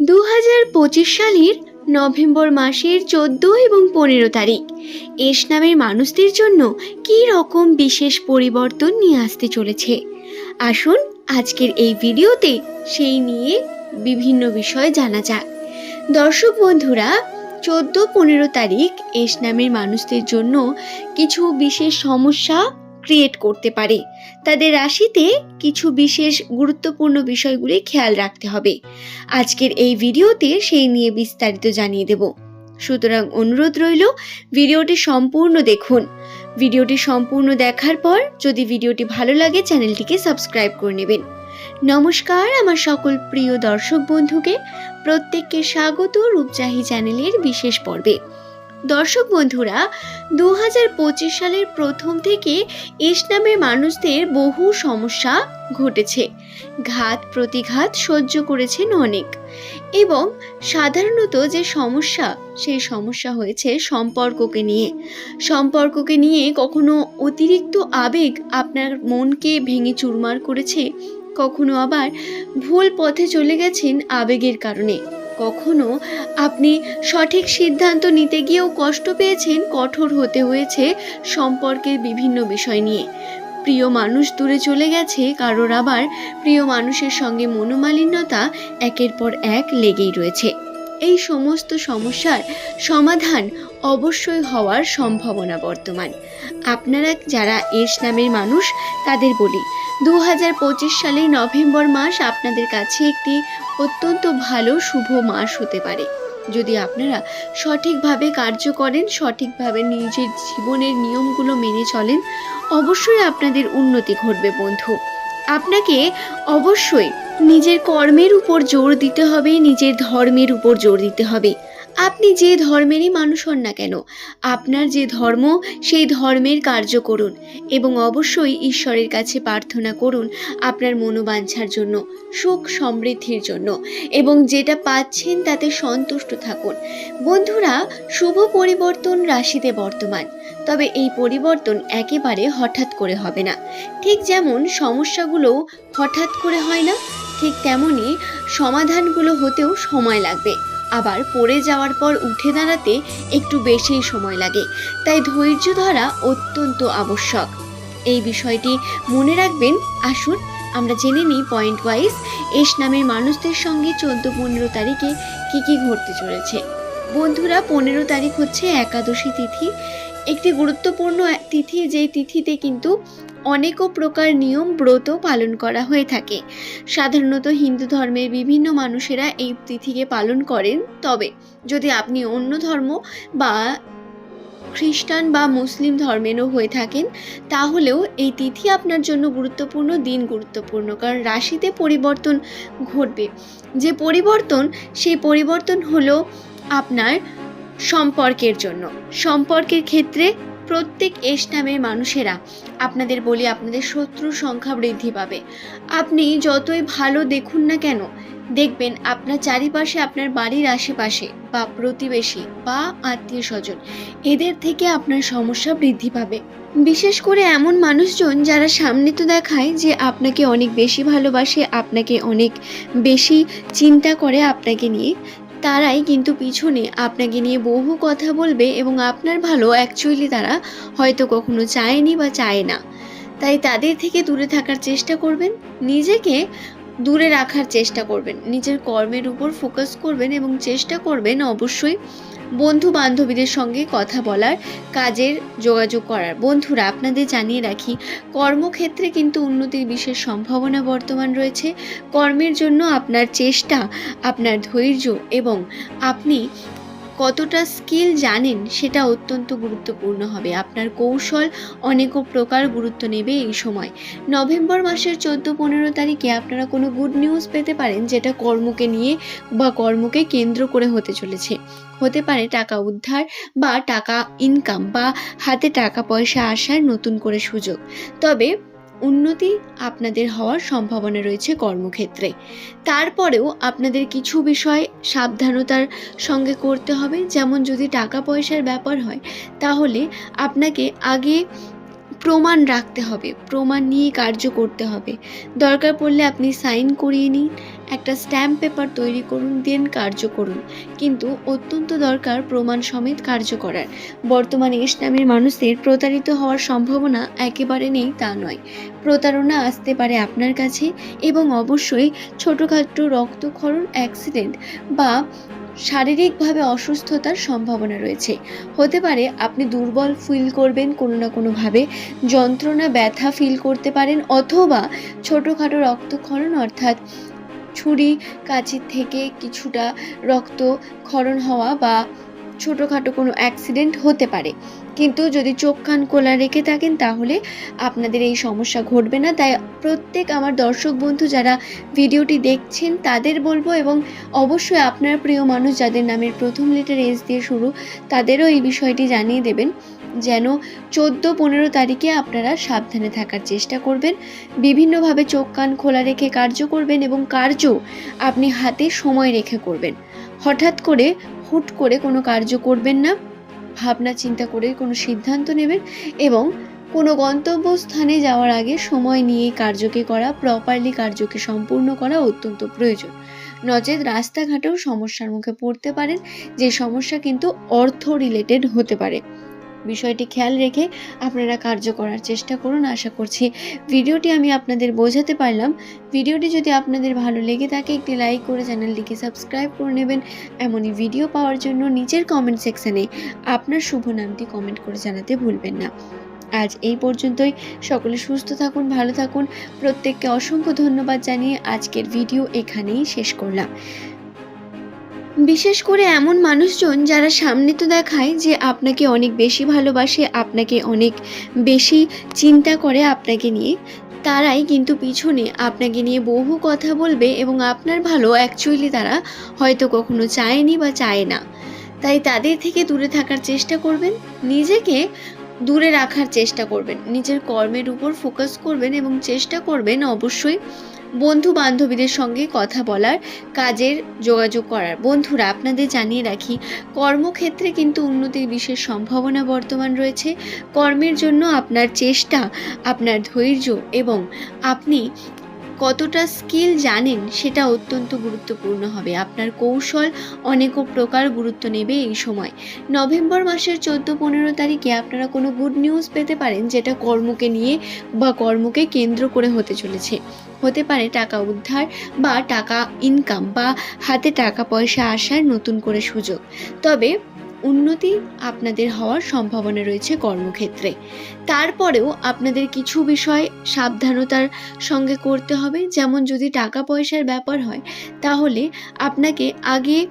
দু হাজার পঁচিশ সালের নভেম্বর মাসের চোদ্দ এবং পনেরো তারিখ। এস নামের মানুষদের জন্য কী রকম বিশেষ পরিবর্তন নিয়ে আসতে চলেছে? আসুন আজকের এই ভিডিওতে সেই নিয়ে বিভিন্ন বিষয় জানা যাক। দর্শক বন্ধুরা, চোদ্দ পনেরো তারিখ এস নামের মানুষদের জন্য কিছু বিশেষ সমস্যা ক্রিয়েট করতে পারে। তাদের রাশিতে কিছু বিশেষ গুরুত্বপূর্ণ বিষয়গুলি খেয়াল রাখতে হবে। আজকের এই ভিডিওতে সেই নিয়ে বিস্তারিত জানিয়ে দেব। সুতরাং অনুরোধ রইল, ভিডিওটি সম্পূর্ণ দেখুন। ভিডিওটি সম্পূর্ণ দেখার পর যদি ভিডিওটি ভালো লাগে, চ্যানেলটিকে সাবস্ক্রাইব করে নেবেন। নমস্কার, আমার সকল প্রিয় দর্শক বন্ধুকে। প্রত্যেককে স্বাগত রূপচাহি চ্যানেলের বিশেষ পর্বে। দর্শক বন্ধুরা দু সালের প্রথম থেকে এস নামের মানুষদের বহু সমস্যা ঘটেছে। ঘাত, প্রতিঘাত সহ্য করেছেন অনেক। এবং সাধারণত যে সমস্যা, সেই সমস্যা হয়েছে সম্পর্ককে নিয়ে। সম্পর্ককে নিয়ে কখনো অতিরিক্ত আবেগ আপনার মনকে ভেঙে চুরমার করেছে, কখনো আবার ভুল পথে চলে গেছেন আবেগের কারণে। কখনো আপনি সঠিক সিদ্ধান্ত নিতে গিয়েও কষ্ট পেয়েছেন, কঠোর হতে হয়েছে সম্পর্কের বিভিন্ন বিষয় নিয়ে। প্রিয় মানুষ দূরে চলে গেছে, কারোর আবার প্রিয় মানুষের সঙ্গে মনোমালিন্যতা একের পর এক লেগেই রয়েছে। এই সমস্ত সমস্যার সমাধান অবশ্যই হওয়ার সম্ভাবনা বর্তমান। আপনারা যারা এস নামের মানুষ, তাদের বলি দু হাজার সালের নভেম্বর মাস আপনাদের কাছে একটি অত্যন্ত ভালো শুভ মাস হতে পারে। যদি আপনারা সঠিকভাবে কার্য করেন, সঠিকভাবে নিজের জীবনের নিয়মগুলো মেনে চলেন, অবশ্যই আপনাদের উন্নতি ঘটবে, বন্ধু। আপনাকে অবশ্যই নিজের কর্মের উপর জোর দিতে হবে, নিজের ধর্মের উপর জোর দিতে হবে। আপনি যে ধর্মেরই মানুষ হন না কেন, আপনার যে ধর্ম, সেই ধর্মের কার্য করুন এবং অবশ্যই ঈশ্বরের কাছে প্রার্থনা করুন আপনার মনোবাঞ্ছার জন্য, সুখ সমৃদ্ধির জন্য এবং যেটা পাচ্ছেন তাতে সন্তুষ্ট থাকুন। বন্ধুরা, শুভ পরিবর্তন রাশিতে বর্তমান। তবে এই পরিবর্তন একেবারে হঠাৎ করে হবে না। ঠিক যেমন সমস্যাগুলো হঠাৎ করে হয় না, ঠিক তেমনই সমাধানগুলো হতেও সময় লাগবে। আবার পড়ে যাওয়ার পর উঠে দাঁড়াতে একটু বেশিই সময় লাগে, তাই ধৈর্য ধরা অত্যন্ত আবশ্যক। এই বিষয়টি মনে রাখবেন, আসুন আমরা জেনে নিই পয়েন্ট ওয়াইজ এস নামের মানুষদের সঙ্গে চোদ্দ পনেরো তারিখে কী কী ঘটতে চলেছে। বন্ধুরা, পনেরো তারিখ হচ্ছে একাদশী তিথি। একটি গুরুত্বপূর্ণ তিথি, যেই তিথিতে কিন্তু অনেকও প্রকার নিয়ম ব্রত পালন করা হয়ে থাকে। সাধারণত হিন্দু ধর্মের বিভিন্ন মানুষেরা এই তিথিকে পালন করেন। তবে যদি আপনি অন্য ধর্ম বা খ্রিস্টান বা মুসলিম ধর্মেরও হয়ে থাকেন, তাহলেও এই তিথি আপনার জন্য গুরুত্বপূর্ণ, দিন গুরুত্বপূর্ণ। কারণ রাশিতে পরিবর্তন ঘটবে। যে পরিবর্তন, সেই পরিবর্তন হলো আপনার সম্পর্কের জন্য। সম্পর্কের ক্ষেত্রে প্রত্যেক এস নামের মানুষেরা আপনাদের বলি আপনাদের শত্রুর সংখ্যা বৃদ্ধি পাবে। আপনি যতই ভালো দেখুন না কেন, দেখবেন আপনার চারিপাশে, আপনার বাড়ির আশেপাশে বা প্রতিবেশী বা আত্মীয় স্বজন, এদের থেকে আপনার সমস্যা বৃদ্ধি পাবে। বিশেষ করে এমন মানুষজন যারা সামনে তো দেখায় যে আপনাকে অনেক বেশি ভালোবাসে, আপনাকে অনেক বেশি চিন্তা করে আপনাকে নিয়ে তারাই কিন্তু পিছনে আপনাকে নিয়ে বহু কথা বলবে এবং আপনার ভালো অ্যাকচুয়ালি তারা হয়তো কখনো চায়নি বা চায় না। তাই তাদের থেকে দূরে থাকার চেষ্টা করবেন, নিজেকে দূরে রাখার চেষ্টা করবেন, নিজের কর্মের উপর ফোকাস করবেন এবং চেষ্টা করবেন অবশ্যই বন্ধু বান্ধবীদের সঙ্গে কথা বলার কাজের যোগাযোগ করার। বন্ধুরা, আপনাদের জানিয়ে রাখি, কর্মক্ষেত্রে কিন্তু উন্নতির বিশেষ সম্ভাবনা বর্তমান রয়েছে। কর্মের জন্য আপনার চেষ্টা, আপনার ধৈর্য এবং আপনি কতটা স্কিল জানেন সেটা অত্যন্ত গুরুত্বপূর্ণ হবে। আপনার কৌশল অনেক প্রকার গুরুত্ব নেবে এই সময়। নভেম্বর মাসের চোদ্দ পনেরো তারিখে আপনারা কোনো গুড নিউজ পেতে পারেন যেটা কর্মকে নিয়ে বা কর্মকে কেন্দ্র করে হতে চলেছে। হতে পারে টাকা উদ্ধার বা টাকা ইনকাম বা হাতে টাকা পয়সা আসার নতুন করে সুযোগ। তবে উন্নতি আপনাদের হওয়ার সম্ভাবনা রয়েছে কর্মক্ষেত্রে। তারপরেও আপনাদের কিছু বিষয় সাবধানতার সঙ্গে করতে হবে। যেমন যদি টাকা পয়সার ব্যাপার হয়, তাহলে আপনাকে আগে প্রমাণ রাখতে হবে, প্রমাণ নিয়ে কার্য করতে হবে। দরকার পড়লে আপনি সাইন করিয়ে নিন, একটা স্ট্যাম্প পেপার তৈরি করুন, দেন কার্য করুন। কিন্তু অত্যন্ত দরকার প্রমাণ সমেত কার্য করার। বর্তমানে ইসলামের মানুষদের প্রতারিত হওয়ার সম্ভাবনা একেবারে নেই তা নয়। প্রতারণা আসতে পারে আপনার কাছে এবং অবশ্যই ছোটোখাটো রক্তক্ষরণ, অ্যাক্সিডেন্ট বা শারীরিকভাবে অসুস্থতার সম্ভাবনা রয়েছে। হতে পারে আপনি দুর্বল ফিল করবেন কোনো না কোনোভাবে, যন্ত্রণা, ব্যথা ফিল করতে পারেন, অথবা ছোটোখাটো রক্তক্ষরণ অর্থাৎ ছুরি, কাঁচির থেকে কিছুটা রক্ত ক্ষরণ হওয়া বা ছোটোখাটো কোনো অ্যাক্সিডেন্ট হতে পারে। কিন্তু যদি চোখ, কান খোলা রেখে থাকেন, তাহলে আপনাদের এই সমস্যা ঘটবে না। তাই প্রত্যেক আমার দর্শক বন্ধু যারা ভিডিওটি দেখছেন, তাদের বলব এবং অবশ্যই আপনার প্রিয় মানুষ যাদের নামের প্রথম লেটার এস দিয়ে শুরু, তাদেরও এই বিষয়টি জানিয়ে দেবেন। যেন চোদ্দ, পনেরো তারিখে আপনারা সাবধানে থাকার চেষ্টা করবেন। বিভিন্নভাবে চোখ, কান খোলা রেখে কার্য করবেন এবং কার্য আপনি হাতে সময় রেখে করবেন। হঠাৎ করে হুট করে কোনো কার্য করবেন না, ভাবনা চিন্তা করে কোনো সিদ্ধান্ত নেবেন এবং কোনো গন্তব্যস্থানে যাওয়ার আগে সময় নিয়ে কার্যকে করা প্রপারলি কার্যকে সম্পূর্ণ করা অত্যন্ত প্রয়োজন। নচেত রাস্তাঘাটেও সমস্যার মুখে পড়তে পারেন, যে সমস্যা কিন্তু অর্থ রিলেটেড হতে পারে। বিষয়টি খেয়াল রেখে আপনারা কার্য করার চেষ্টা করুন, আশা করছি ভিডিওটি আমি আপনাদের বোঝাতে পারলাম। ভিডিওটি যদি আপনাদের ভালো লেগে থাকে, একটি লাইক করে চ্যানেলটিকে সাবস্ক্রাইব করে নেবেন। এমনই ভিডিও পাওয়ার জন্য নিচের কমেন্ট সেকশনে আপনার শুভ নামটি কমেন্ট করে জানাতে ভুলবেন না। আজ এই পর্যন্তই। সকলে সুস্থ থাকুন, ভালো থাকুন। প্রত্যেককে অসংখ্য ধন্যবাদ জানিয়ে আজকের ভিডিও এখানেই শেষ করলাম। বিশেষ করে এমন মানুষজন যারা সামনে তো দেখায় যে আপনাকে অনেক বেশি ভালোবাসে, আপনাকে অনেক বেশি চিন্তা করে আপনাকে নিয়ে, তারাই কিন্তু পিছনে আপনাকে নিয়ে বহু কথা বলবে এবং আপনার ভালো অ্যাকচুয়ালি তারা হয়তো কখনো চায়নি বা চায় না। তাই তাদের থেকে দূরে থাকার চেষ্টা করবেন, নিজেকে দূরে রাখার চেষ্টা করবেন, নিজের কর্মের উপর ফোকাস করবেন এবং চেষ্টা করবেন অবশ্যই বন্ধু বান্ধবীদের সঙ্গে কথা বলার কাজের যোগাযোগ করার। বন্ধুরা, আপনাদের জানিয়ে রাখি, কর্মক্ষেত্রে কিন্তু উন্নতির বিশেষ সম্ভাবনা বর্তমান রয়েছে। কর্মের জন্য আপনার চেষ্টা, আপনার ধৈর্য এবং আপনি কতটা স্কিল জানেন সেটা অত্যন্ত গুরুত্বপূর্ণ হবে। আপনার কৌশল অনেক প্রকার গুরুত্ব নেবে এই সময়। নভেম্বর মাসের চোদ্দ পনেরো তারিখে আপনারা কোনো গুড নিউজ পেতে পারেন যেটা কর্মকে নিয়ে বা কর্মকে কেন্দ্র করে হতে চলেছে। হতে পারে টাকা উদ্ধার বা টাকা ইনকাম বা হাতে টাকা পয়সা আসার নতুন করে সুযোগ। তবে উন্নতি আপনাদের হওয়ার সম্ভাবনা রয়েছে কর্মক্ষেত্রে। তারপরেও আপনাদের কিছু বিষয় সাবধানতার সঙ্গে করতে হবে। যেমন যদি টাকা পয়সার ব্যাপার হয়, তাহলে আপনাকে আগে